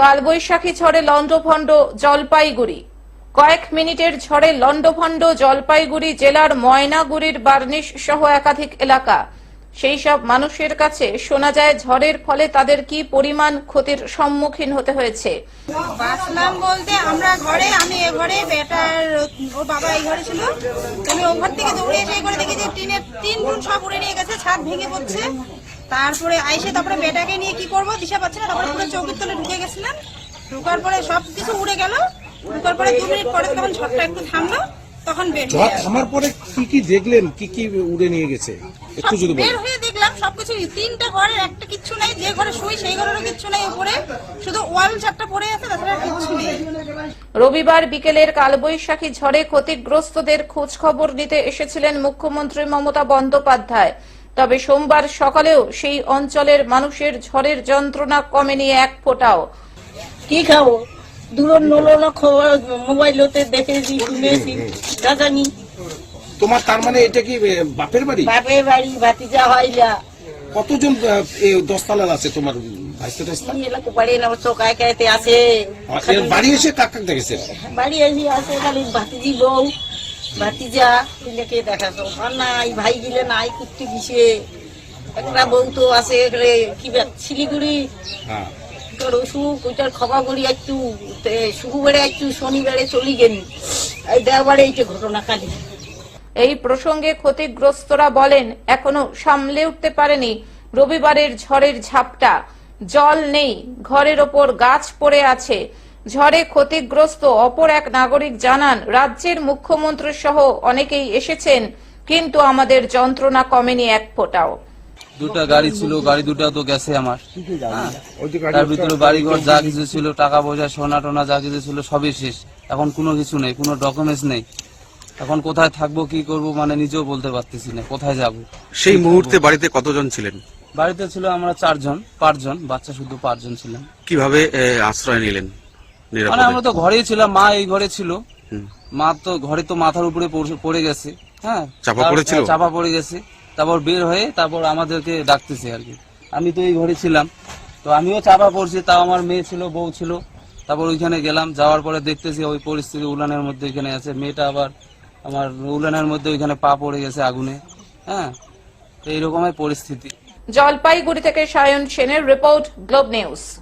কালবৈশাখী ঝড়ে লন্ডভন্ড জলপাইগুড়ি। কয়েক মিনিটের ঝড়ে লন্ডভন্ড জলপাইগুড়ি জেলার ময়নাগুড়ির বার্নিশ সহ একাধিক এলাকা। সেই সব মানুষের কাছে শোনা যায়, ঝড়ের ফলে তাদের কি পরিমাণ ক্ষতির সম্মুখীন হতে হয়েছে? বাঁচলাম বলতে আমরা ঘরে, আমি এ ঘরে, বেটার ও বাবা এই ঘরে ছিল। আমি ও ঘর থেকে দৌড়ে এসে এই ঘরে দেখি যে টিনের টিন টুন সব উড়ে নিয়ে গেছে, ছাদ ভেঙে পড়ছে। তারপরে আইসে তারপরে বেটাকে নিয়ে কি করব? দিশা পাচ্ছি না তারপরে পুরো চৌকির তলে ঢুকে গেছিলাম। ঢুকার পরে সব কিছু উড়ে গেল। ঢুকার পরে দু মিনিট পরে তখন ঝড়টা একটু থামলো তখন বের ঝড় থামার পরে কি কি দেখলেন? কি কি উড়ে নিয়ে গেছে? একটু যদি বের হয়ে দেখলাম সবকিছু তিনটা ঘরের একটা কিচ্ছু নাই যে ঘরে শুই সেই ঘরেরও কিচ্ছু নাই উপরে। শুধু ওয়াল চারটা পড়ে আছে তাছাড়া কিচ্ছু নেই। রবিবার বিকেলের কালবৈশাখী ঝড়ে ক্ষতিগ্রস্তদের খোঁজ খবর নিতে এসেছিলেন মুখ্যমন্ত্রী মমতা বন্দ্যোপাধ্যায়। তবে সোমবার সকালেও সেই অঞ্চলের মানুষের ঝড়ের যন্ত্রণা কমেনি এক ফোঁটাও। কি খাব? দূর খবর মোবাইলতে দেখেছি শুনেছি জানি। তোমার তার মানে এটা কি বাপের বাড়ি? বাপের বাড়ি ভাতিজা হইলা কতজন দশতলার আছে তোমার ভাইস্তা টাইস্তা বাড়ি না এর বাড়ি এসে কাক কাক দেখেছে? বাড়ি এসে আসে খালি ভাতিজি বউ ভাতিজা আর নাই ভাই গিলে নাই কুত্তি দিছে একটা বউ তো আছে এখানে কি শিলিগুড়ি। হ্যাঁ। তোর অসুখ ওইটার খবর করি একটু তে শুক্রবারে একটু শনিবারে চলি গেলি। এই এইটা ঘটনা কালি এই প্রসঙ্গে ক্ষতিগ্রস্তরা বলেন এখনও সামলে উঠতে পারেনি রবিবারের ঝড়ের ঝাপটা। জল নেই ঘরের ওপর গাছ পড়ে আছে। ঝড়ে ক্ষতিগ্রস্ত অপর এক নাগরিক জানান রাজ্যের মুখ্যমন্ত্রী সহ অনেকেই এসেছেন কিন্তু আমাদের যন্ত্রণা কমেনি এক ফোঁটাও। দুটা গাড়ি ছিল গাড়ি দুটা তো গেছে আমার। হ্যাঁ। ওই যে গাড়ি তার ভিতরে বাড়িঘর যা কিছু ছিল টাকা পয়সা সোনা টোনা যা কিছু ছিল সবই শেষ। এখন কোনো কিছু নেই কোনো ডকুমেন্টস নেই। এখন কোথায় থাকব কি করব মানে নিজেও বলতে পারতেছি না কোথায় যাব। সেই মুহূর্তে বাড়িতে কতজন ছিলেন? বাড়িতে ছিল আমরা চারজন পাঁচজন বাচ্চা শুধু পাঁচজন ছিলাম। কীভাবে আশ্রয় নিলেন? মানে আমরা তো ঘরেই ছিলাম মা এই ঘরে ছিল। মা তো ঘরে তো মাথার উপরে পড়ে- পড়ে গেছে হ্যাঁ? চাপা পড়েছিল? হ্যাঁ, চাপা পড়ে গেছে। তারপর বের হয়ে তারপর আমাদেরকে ডাকতেছে আর কি। আমি তো এই ঘরে ছিলাম। তো আমিও চাপা পড়ছি তাও আমার মেয়ে ছিল বউ ছিল। তারপর ওইখানে গেলাম যাওয়ার পরে দেখতেছি ওই পরিস্থিতি উলানের মধ্যে এখানে আছে। মেয়েটা আবার আমার উলানের মধ্যে ওইখানে পা পড়ে গেছে আগুনে হ্যাঁ? তো এইরকমের পরিস্থিতি। জলপাইগুড়ি থেকে সায়ন সেনের রিপোর্ট গ্লোব নিউজ।